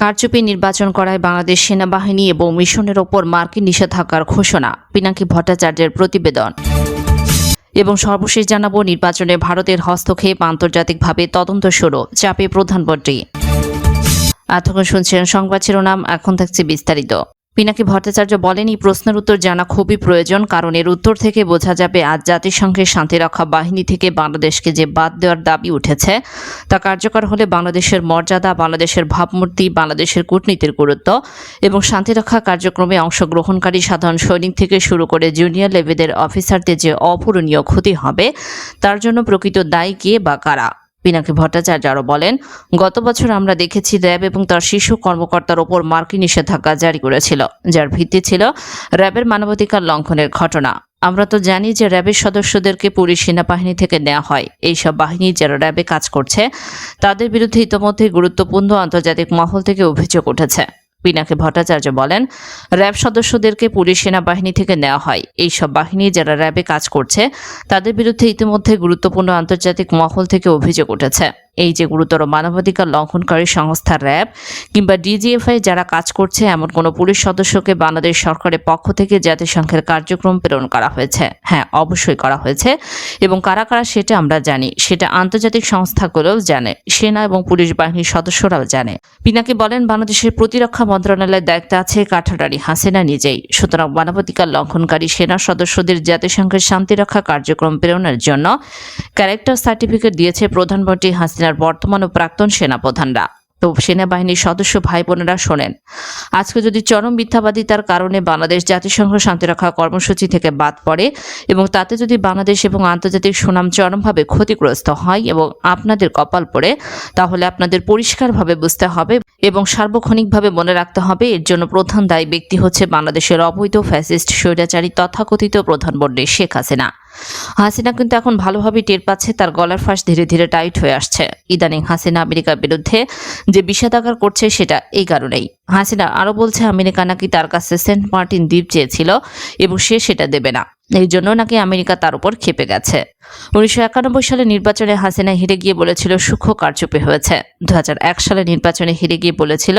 কারচুপি নির্বাচন করায় বাংলাদেশ সেনাবাহিনী এবং মিশনের ওপর মার্কিন নিষেধাজ্ঞার ঘোষণা, পিনাকি ভট্টাচার্যের প্রতিবেদন। এবং সর্বশেষ জানাব, নির্বাচনে ভারতের হস্তক্ষেপ আন্তর্জাতিকভাবে তদন্ত শুরু, চাপে প্রধানমন্ত্রী। এতক্ষণ শুনছেন সংবাদ শিরোনাম, এখন থাকছে বিস্তারিত। পিনাকি ভট্টাচার্য বলেন? এই প্রশ্নের উত্তর জানা খুবই প্রয়োজন, কারণ এর উত্তর থেকে বোঝা যাবে আজ জাতিসংঘের শান্তিরক্ষা বাহিনী থেকে বাংলাদেশকে যে বাদ দেওয়ার দাবি উঠেছে, তা কার্যকর হলে বাংলাদেশের মর্যাদা, বাংলাদেশের ভাবমূর্তি, বাংলাদেশের কূটনীতির গুরুত্ব এবং শান্তিরক্ষা কার্যক্রমে অংশগ্রহণকারী সাধারণ সৈনিক থেকে শুরু করে জুনিয়র লেভেলের অফিসারদের যে অপূরণীয় ক্ষতি হবে, তার জন্য প্রকৃত দায়ী কে বা কারা? পিনাকি ভট্টাচার্য আরও বলেন, গত বছর আমরা দেখেছি র্যাব এবং তার শিশু কর্মকর্তার ওপর মার্কিন নিষেধাজ্ঞা জারি করেছিল, যার ভিত্তি ছিল র্যাবের মানবাধিকার লঙ্ঘনের ঘটনা। আমরা তো জানি যে র্যাবের সদস্যদেরকে পুলিশ সেনাবাহিনী থেকে নেওয়া হয়। এইসব বাহিনী যারা র্যাবে কাজ করছে, তাদের বিরুদ্ধে ইতোমধ্যে গুরুত্বপূর্ণ আন্তর্জাতিক মহল থেকে অভিযোগ উঠেছে। পিনাকি ভট্টাচার্য বলেন, র্যাব সদস্যদেরকে পুলিশ সেনাবাহিনী থেকে নেওয়া হয়। এইসব বাহিনী যারা র্যাবে কাজ করছে, তাদের বিরুদ্ধে ইতিমধ্যে গুরুত্বপূর্ণ আন্তর্জাতিক মহল থেকে অভিযোগ উঠেছে। এই যে গুরুতর মানবাধিকার লঙ্ঘনকারী সংস্থা র্যাব কিংবা ডিজিএফআই যারা কাজ করছে, এমন কোনো পুলিশ সদস্যকে বাংলাদেশ সরকারের পক্ষ থেকে জাতিসংঘের কার্যক্রম প্রেরণ করা হয়েছে? হ্যাঁ অবশ্যই করা হয়েছে। এবং কারা কারা সেটা আমরা জানি। সেটা আন্তর্জাতিক সংস্থাগুলোও জানে। সেনা এবং পুলিশ বাহিনীর সদস্যরাও জানে। পিনাকি বলেন, বাংলাদেশের প্রতিরক্ষা মন্ত্রণালয়ের দায়িত্বে আছে কাঠারানি হাসিনা নিজেই। সুতরাং মানবাধিকার লঙ্ঘনকারী সেনা সদস্যদের জাতিসংঘের শান্তিরক্ষা কার্যক্রম প্রেরণের জন্য ক্যারেক্টার সার্টিফিকেট দিয়েছে প্রধানমন্ত্রী হাসিনার বর্তমান ও প্রাক্তন সেনাপ্রধানরা। তো সেনাবাহিনীর সদস্য ভাই বোনেরা শোনেন, আজকে যদি চরম মিথ্যাবাদিতার কারণে বাংলাদেশ জাতিসংঘ শান্তিরক্ষা কর্মসূচি থেকে বাদ পড়ে এবং তাতে যদি বাংলাদেশ এবং আন্তর্জাতিক সুনাম চরমভাবে ক্ষতিগ্রস্ত হয় এবং আপনাদের কপাল পড়ে, তাহলে আপনাদের পরিষ্কারভাবে বুঝতে হবে এবং সার্বক্ষণিকভাবে মনে রাখতে হবে এর জন্য প্রধান দায়ী ব্যক্তি হচ্ছে বাংলাদেশের অবৈধ ফ্যাসিস্ট, স্বৈরাচারী তথাকথিত প্রধানমন্ত্রী শেখ হাসিনা। হাসিনা কিন্তু এখন ভালোভাবে টের পাচ্ছে, তার গলার ফাঁস ধীরে ধীরে টাইট হয়ে আসছে। ইদানিং হাসিনা আমেরিকার বিরুদ্ধে যে বিষেধাগার করছে, সেটা এই কারণেই। হাসিনা আরও বলছে, আমেরিকা নাকি তার কাছে সেন্ট মার্টিন দ্বীপ চেয়েছিল এবং সে সেটা দেবে না। এই জন্য নাকি আমেরিকা তার উপর খেপে গেছে। উনিশশো একানব্বই সালে নির্বাচনে হাসিনা হেরে গিয়ে বলেছিল সূক্ষ্ম কারচুপি হয়েছে। দু হাজার এক সালে নির্বাচনে হেরে গিয়ে বলেছিল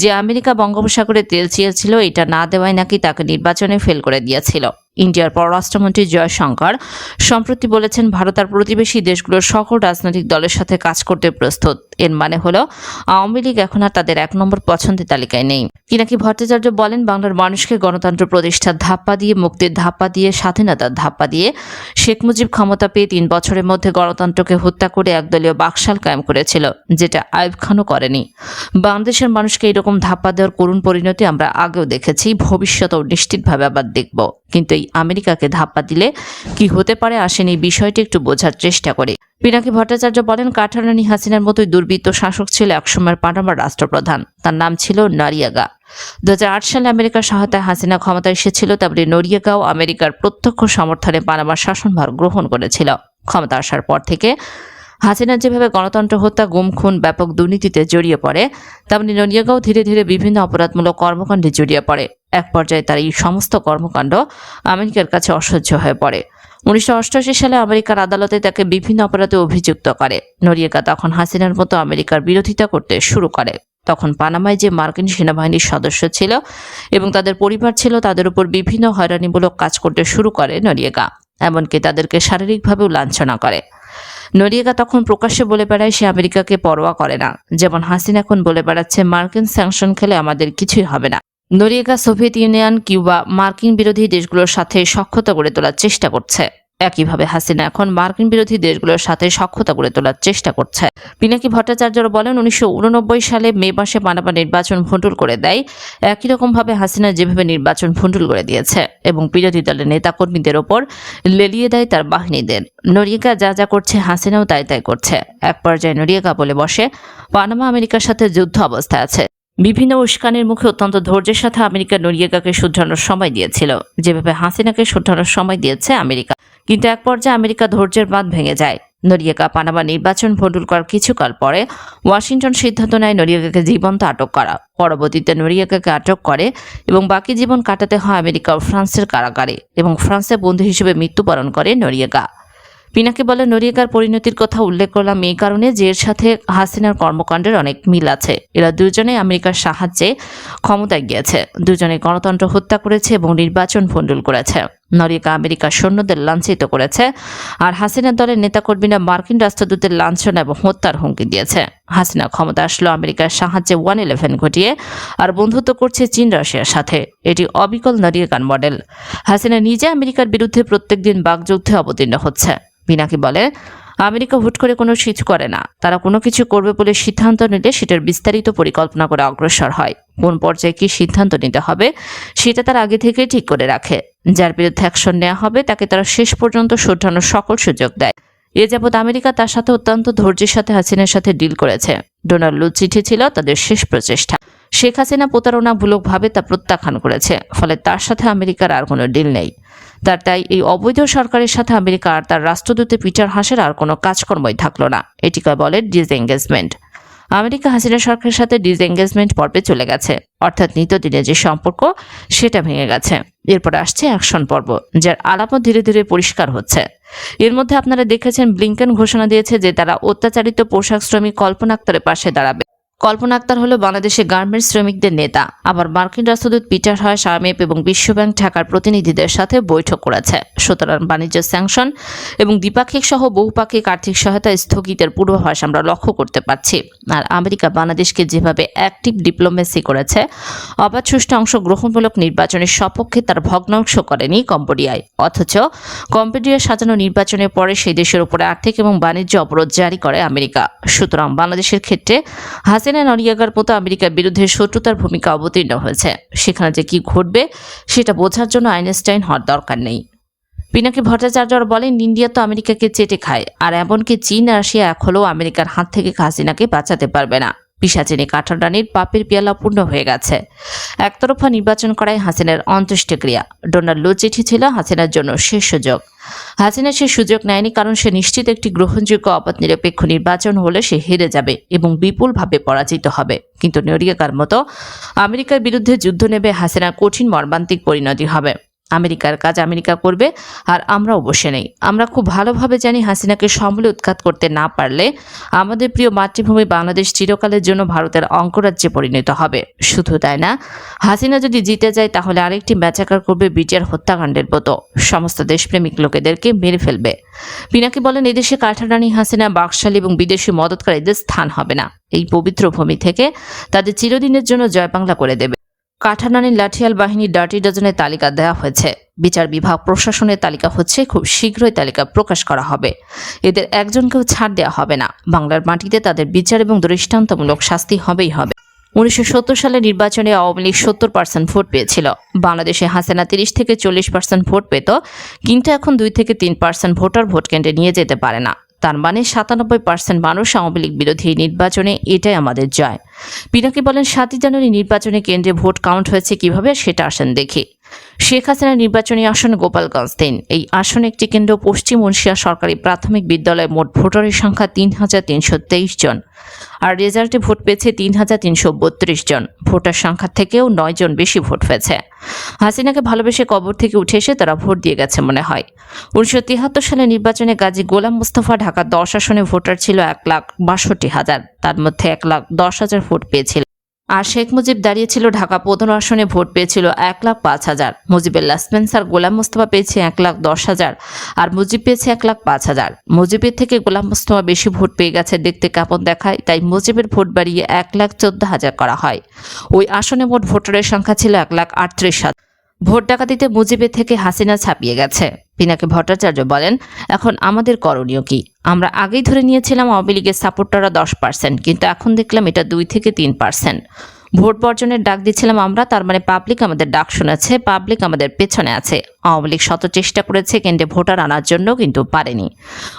যে, আমেরিকা বঙ্গোপসাগরে তেল চেয়েছিল, এটা না দেওয়ায় নাকি তাকে নির্বাচনে ফেল করে দিয়েছিল। ইন্ডিয়ার পররাষ্ট্রমন্ত্রী জয়শঙ্কর। সম্প্রতি বলেছেন, ভারত আর প্রতিবেশী দেশগুলোর সকল রাজনৈতিক দলের সাথে কাজ করতে প্রস্তুত। এর মানে হলো, আওয়ামী লীগ এখন আর তাদের এক নম্বর পছন্দের তালিকায় নেই। পিনাকি ভট্টাচার্য বলেন, বাংলার মানুষকে গণতন্ত্র প্রতিষ্ঠার ধাপ্পা দিয়ে, মুক্তির ধাপ্পা দিয়ে, স্বাধীনতার ধাপ্পা দিয়ে শেখ মুজিব ক্ষমতা পেয়ে তিন বছরের মধ্যে গণতন্ত্রকে হত্যা করে একদলীয় বাকশাল কায়েম করেছিল, যেটা আইব খানও করেনি। বাংলাদেশের মানুষকে এরকম ধাপ্পা দেওয়ার করুণ পরিণতি আমরা আগেও দেখেছি, ভবিষ্যতেও নিশ্চিতভাবে আবার দেখব। কিন্তু এই আমেরিকাকে ধাপ্পা দিলে কি হতে পারে আসেন এই বিষয়টি একটু বোঝার চেষ্টা করে। পিনাকি ভট্টাচার্য বলেন কাঠারানি হাসিনার মতোই দুর্বৃত্ত শাসক ছিল একসময়ের পানামার রাষ্ট্রপ্রধান। তার নাম ছিল নারিয়াগা। দু হাজার আট সালে আমেরিকার সহায়তায় হাসিনা ক্ষমতায় এসেছিল, তারপরে নরিয়াগাও আমেরিকার প্রত্যক্ষ সমর্থনে পানামার শাসনভার গ্রহণ করেছিল। ক্ষমতা আসার পর থেকে হাসিনা যেভাবে গণতন্ত্র, হত্যা গুম খুন ব্যাপক দুর্নীতিতে জড়িয়ে পড়ে তেমনি নরিয়াগাও ধীরে ধীরে বিভিন্ন অপরাধমূলক কর্মকাণ্ডে জড়িয়ে পড়ে। এক পর্যায়ে তার এই সমস্ত কর্মকাণ্ড আমেরিকার কাছে অসহ্য হয়ে পড়ে। উনিশশো অষ্টআশি সালে আমেরিকার আদালতে তাকে বিভিন্ন অপরাধে অভিযুক্ত করে। নরিয়াগা তখন হাসিনার মতো আমেরিকার বিরোধিতা করতে শুরু করে। তখন পানামায় যে মার্কিন সেনাবাহিনীর সদস্য ছিল এবং তাদের পরিবার ছিল, তাদের উপর বিভিন্ন হয়রানিমূলক কাজ করতে শুরু করে নরিয়াগা এমনকি তাদেরকে শারীরিকভাবেও লাঞ্ছনা করে। নরিয়াগা তখন প্রকাশ্যে বলে বেড়ায়, সে আমেরিকাকে পরোয়া করে না। যেমন হাসিন এখন বলে বেড়াচ্ছে, মার্কিন স্যাংশন খেলে আমাদের কিছুই হবে না। নরিয়েগা সোভিয়েত ইউনিয়ন কিউবা মার্কিন বিরোধী দেশগুলোর সাথে সক্ষতা গড়ে তোলার চেষ্টা করছে। একইভাবে হাসিনা এখন মার্কিন বিরোধী দেশগুলোর সাথে সক্ষতা গড়ে তোলার চেষ্টা করছে। পিনাকি ভট্টাচার্যরা বলেন, উনিশশো উননব্বই সালে মে মাসে পানাপা নির্বাচন ভণ্ডুল করে দেয়। একই রকমভাবে হাসিনা যেভাবে নির্বাচন ভণ্ডুল করে দিয়েছে এবং বিরোধী দলের নেতাকর্মীদের ওপর লেলিয়ে দেয় তার বাহিনীদের। নরিয়াকা যা যা করছে হাসিনাও তাই তাই করছে। এক পর্যায়ে নরিয়াকা বলে বসে, পানামা আমেরিকার সাথে যুদ্ধ অবস্থায় আছে। বিভিন্ন উস্কানির মুখে অত্যন্ত ধৈর্যের সাথে আমেরিকা নরিয়াকাকে শুধরানোর সময় দিয়েছিল। যেভাবে হাসিনাকে শুধরানোর সময় দিয়েছে আমেরিকা। কিন্তু এক পর্যায়ে আমেরিকা ধৈর্যের বাঁধ ভেঙে যায়। নরিয়াকা পানামা নির্বাচন ভণ্ডুল করার কিছুকাল পরে ওয়াশিংটন সিদ্ধান্ত নেয় নরিয়াকাকে জীবন্ত আটক করা। পরবর্তীতে নরিয়াকাকে আটক করে এবং বাকি জীবন কাটাতে হয় আমেরিকা ও ফ্রান্সের কারাগারে এবং ফ্রান্সে বন্ধু হিসেবে মৃত্যুবরণ করে নরিয়াকা পিনাকি বলে নরিয়াকার পরিণতির কথা উল্লেখ করলাম এই কারণে যে এর সাথে হাসিনার কর্মকাণ্ডের অনেক মিল আছে। এরা দুজনে আমেরিকার সাহায্যে ক্ষমতায় গিয়েছে। দুজনে গণতন্ত্র হত্যা করেছে এবং নির্বাচন ভণ্ডুল করেছে। নরিকা আমেরিকার সৈন্যদের লাঞ্ছিত করেছে। আর হাসিনার দলের নেতাকর্মীরা মার্কিন রাষ্ট্রদূতের লাঞ্ছনা এবং হত্যার হুমকি দিয়েছে। হাসিনা ক্ষমতা আসলো আমেরিকার সাহায্যে ওয়ান ইলেভেন ঘটিয়ে আর বন্ধুত্ব করছে চীন রাশিয়ার সাথে। এটি অবিকল নরিয়াকার মডেল। হাসিনা নিজে আমেরিকার বিরুদ্ধে প্রত্যেকদিন বাগযুদ্ধে অবতীর্ণ হচ্ছে। পিনাকি বলে, আমেরিকা হুট করে কোনো কিছু করে না। তারা কোনো কিছু করবে বলে সিদ্ধান্ত নিলে সেটার বিস্তারিত পরিকল্পনা করে অগ্রসর হয়। কোন পর্যায়ে কি সিদ্ধান্ত নিতে হবে, সেটা তার আগে থেকেই ঠিক করে রাখে। যার বিরুদ্ধে অ্যাকশন নেওয়া হবে, তাকে তারা শেষ পর্যন্ত শোধরানোর সকল সুযোগ দেয়। এ যাবৎ আমেরিকা তার সাথে অত্যন্ত ধৈর্যের সাথে হাসিনার সাথে ডিল করেছে। ডোনাল্ড চিঠি ছিল তাদের শেষ প্রচেষ্টা। শেখ হাসিনা প্রতারণামূলকভাবে তা প্রত্যাখ্যান করেছে, ফলে তার সাথে আমেরিকার আর কোনো ডিল নেই। তার তাই এই অবৈধ সরকারের সাথে আমেরিকা আর তার রাষ্ট্রদূতে পিটার হাসের আর কোনো কাজকর্মই থাকল না, এটিকে বলে ডিসএঙ্গেজমেন্ট আমেরিকা হাসিনা সরকারের সাথে ডিসএঙ্গেজমেন্ট পর্বে চলে গেছে। অর্থাৎ নিত্যদিনের যে সম্পর্ক, সেটা ভেঙে গেছে। এরপর আসছে অ্যাকশন পর্ব, যার আলাপও ধীরে ধীরে পরিষ্কার হচ্ছে। এর মধ্যে আপনারা দেখেছেন ব্লিংকেন ঘোষণা দিয়েছে যে তারা অত্যাচারিত পোশাক শ্রমিক কল্পনা আক্তারের পাশে দাঁড়াবে। কল্পনা আক্তার হলো বাংলাদেশে গার্মেন্টস শ্রমিকদের নেতা। আবার মার্কিন রাষ্ট্রদূত পিটার হয় সামেপ এবং বিশ্বব্যাংক ঢাকার প্রতিনিধিদের সাথে বৈঠক করেছে। সুতরাং বাণিজ্য স্যাংশন এবং দ্বিপাক্ষিক সহ বহুপাক্ষিক আর্থিক সহায়তা স্থগিতের পূর্বাভাস আমরা লক্ষ্য করতে পারছি। আর আমেরিকা বাংলাদেশকে যেভাবে অ্যাক্টিভ ডিপ্লোমেসি করেছে, অবাধ সুষ্ঠু অংশগ্রহণমূলক নির্বাচনের সপক্ষে তার ভগ্নাংশ করেনি কম্বোডিয়ায়। অথচ কম্বোডিয়া সাজানো নির্বাচনের পরে সেই দেশের উপরে আর্থিক এবং বাণিজ্য অবরোধ জারি করে আমেরিকা। সুতরাং বাংলাদেশের ক্ষেত্রে হাসিনা নরিয়াগার মতো আমেরিকার বিরুদ্ধে শত্রুতার ভূমিকা অবতীর্ণ হয়েছে। সেখানে যে কি ঘটবে, সেটা বোঝার জন্য আইনস্টাইন হওয়ার দরকার নেই। পিনাকি ভট্টাচার্য বলেন, ইন্ডিয়া তো আমেরিকাকে চেটে খায়, আর এমনকি চীন রাশিয়া এখনও আমেরিকার হাত থেকে খাসিনাকে বাঁচাতে পারবে না। পিসাচিনী কাঠারানির পাপের পিয়ালা পূর্ণ হয়ে গেছে। একতরফা নির্বাচন করায় হাসিনার অন্ত্যেষ্টিক্রিয়া। ডোনাল্ড চিঠি ছিল, হাসিনার জন্য শেষ সুযোগ। হাসিনা সে সুযোগ নেয়নি কারণ সে নিশ্চিত একটি গ্রহণযোগ্য অবাধ নিরপেক্ষ নির্বাচন হলে সে হেরে যাবে এবং বিপুলভাবে পরাজিত হবে। কিন্তু নরিয়াকার মতো আমেরিকার বিরুদ্ধে যুদ্ধ নেবে হাসিনা কঠিন মর্মান্তিক পরিণতি হবে। আমেরিকার কাজ আমেরিকা করবে, আর আমরাও বসে নেই। আমরা খুব ভালোভাবে জানি হাসিনাকে সমলে উৎখাত করতে না পারলে আমাদের প্রিয় মাতৃভূমি বাংলাদেশ চিরকালের জন্য ভারতের অঙ্গরাজ্যে পরিণত হবে। শুধু তাই না, হাসিনা যদি জিতে যায়, তাহলে আরেকটি ম্যাচাকার করবে বিটিআর হত্যাকাণ্ডের মতো। সমস্ত দেশপ্রেমিক লোকেদেরকে মেরে ফেলবে। পিনাকি বলেন, এদেশে কাঠারানি, হাসিনা, বাকশালী এবং বিদেশি মদতকারীদের স্থান হবে না। এই পবিত্র ভূমি থেকে তাদের চিরদিনের জন্য জয় বাংলা করে দেবে। কাঠানানির লাঠিয়াল বাহিনীর ডার্টি ডজনের তালিকা দেওয়া হয়েছে। বিচার বিভাগ প্রশাসনের তালিকা হচ্ছে, খুব শীঘ্রই তালিকা প্রকাশ করা হবে। এদের একজনকেও ছাড় দেওয়া হবে না। বাংলার মাটিতে তাদের বিচার এবং দৃষ্টান্তমূলক শাস্তি হবেই হবে। উনিশশো সত্তর সালে নির্বাচনে আওয়ামী লীগ সত্তর পার্সেন্ট ভোট পেয়েছিল। বাংলাদেশে হাসিনা তিরিশ থেকে চল্লিশ পার্সেন্ট ভোট পেত, কিন্তু এখন দুই থেকে তিন পার্সেন্ট ভোটার ভোট কেন্দ্রে নিয়ে যেতে পারে না। তার মানে সাতানব্বই পার্সেন্ট মানুষ আওয়ামী লীগ বিরোধী নির্বাচনে এটাই আমাদের জয়। পিনাকি বলেন, সাতই জানুয়ারি নির্বাচনে কেন্দ্রে ভোট কাউন্ট হয়েছে কীভাবে সেটা আসেন দেখি। শেখ হাসিনা নির্বাচনী আসন গোপালগঞ্জ তিন। এই আসনে একটি কেন্দ্র পশ্চিম মুন্সিয়া সরকারি প্রাথমিক বিদ্যালয়ে মোট ভোটারের সংখ্যা তিন হাজার তিনশো তেইশ জন। আর রেজাল্টে ভোট পেয়েছে তিন হাজার তিনশো বত্রিশ জন। ভোটার সংখ্যা থেকেও নয় জন বেশি ভোট পেয়েছে। হাসিনাকে ভালোবেসে কবর থেকে উঠে এসে তারা ভোট দিয়ে গেছে মনে হয়। উনিশশো তিয়াত্তর সালে নির্বাচনে গাজী গোলাম মুস্তফা ঢাকা দশ আসনে ভোটার ছিল এক লাখ বাষট্টি হাজার। তার মধ্যে এক লাখ দশ হাজার ভোট পেয়েছিল। আর শেখ মুজিব দাঁড়িয়েছিল ঢাকা প্রধান আসনে, ভোট পেয়েছিল এক লাখ পাঁচ হাজার। মুজিবের স্পেন্সার গোলাম মুস্তফা পেয়েছে এক লাখ দশ হাজার আর মুজিব পেয়েছে এক লাখ পাঁচ হাজার। মুজিবের থেকে গোলাম মুস্তফা বেশি ভোট পেয়ে গেছে দেখতে কেমন দেখায়, তাই মুজিবের ভোট বাড়িয়ে এক লাখ চোদ্দ হাজার করা হয়। ওই আসনে মোট ভোটারের সংখ্যা ছিল এক লাখ আটত্রিশ হাজার। ভোট ডাকাতিতে মুজিবের থেকে হাসিনা ছাপিয়ে গেছে। পিনাকি ভট্টাচার্য বলেন, এখন আমাদের করণীয় কি? আমরা আগেই ধরে নিয়েছিলাম আওয়ামী লীগের সাপোর্টাররা দশ পার্সেন্ট কিন্তু এখন দেখলাম এটা দুই থেকে তিন পার্সেন্ট ভোট বর্জনের ডাক দিচ্ছিলাম আমরা, তার মানে পাবলিক আমাদের ডাক শুনেছে পাবলিক আমাদের পেছনে আছে। আওয়ামী লীগ শত চেষ্টা করেছে কেন্দ্রে ভোটার আনার জন্য, কিন্তু পারেনি।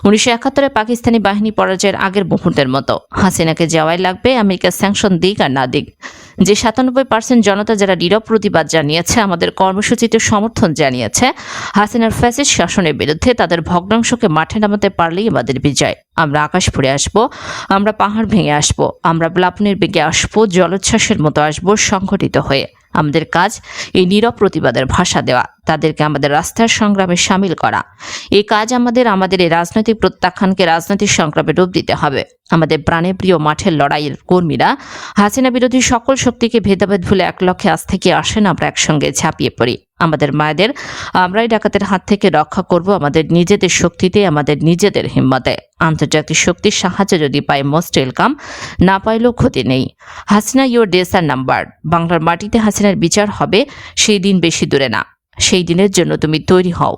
উনিশশো একাত্তরে পাকিস্তানি বাহিনী পরাজয়ের আগের মুহূর্তের মতো। হাসিনাকে যাওয়াই লাগবে, আমেরিকার স্যাংশন দিক আর না দিক। যে সাতানব্বই পার্সেন্ট জনতা যারা নীরব প্রতিবাদ জানিয়েছে, আমাদের কর্মসূচিতে সমর্থন জানিয়েছে, হাসিনার ফ্যাসিস শাসনের বিরুদ্ধে তাদের ভগ্নাংশকে মাঠে নামাতে পারলেই আমাদের বিজয়। আমরা আকাশ ফুড়ে আসব, আমরা পাহাড় ভেঙে আসব, আমরা প্লাবনের বেগে আসব, জলোচ্ছ্বাসের মতো আসব সংঘটিত হয়ে। আমাদের কাজ এই নীরব প্রতিবাদের ভাষা দেওয়া, তাদেরকে আমাদের রাস্তার সংগ্রামে সামিল করা। এই কাজ আমাদের আমাদের এই রাজনৈতিক প্রত্যাখ্যানকে রাজনৈতিক সংগ্রামে রূপ দিতে হবে। আমাদের প্রাণে প্রিয় মাঠের লড়াইয়ের কর্মীরা হাসিনা বিরোধী সকল শক্তিকে ভেদাভেদ ভুলে এক লক্ষ্যে আজ থেকে আসেন আমরা একসঙ্গে ঝাঁপিয়ে পড়ি। আমাদের মায়েদের। আমরাই ডাকাতের হাত থেকে রক্ষা করব আমাদের নিজেদের শক্তিতে, আমাদের নিজেদের হিম্মতে। আন্তর্জাতিক শক্তির সাহায্য যদি পাই মোস্ট ওয়েলকাম। না পাইলেও ক্ষতি নেই। হাসিনা ইউর ডেস আর নাম্বার বাংলার মাটিতে হাসিনার বিচার হবে, সেই দিন বেশি দূরে না। সেই দিনের জন্য তুমি তৈরি হও।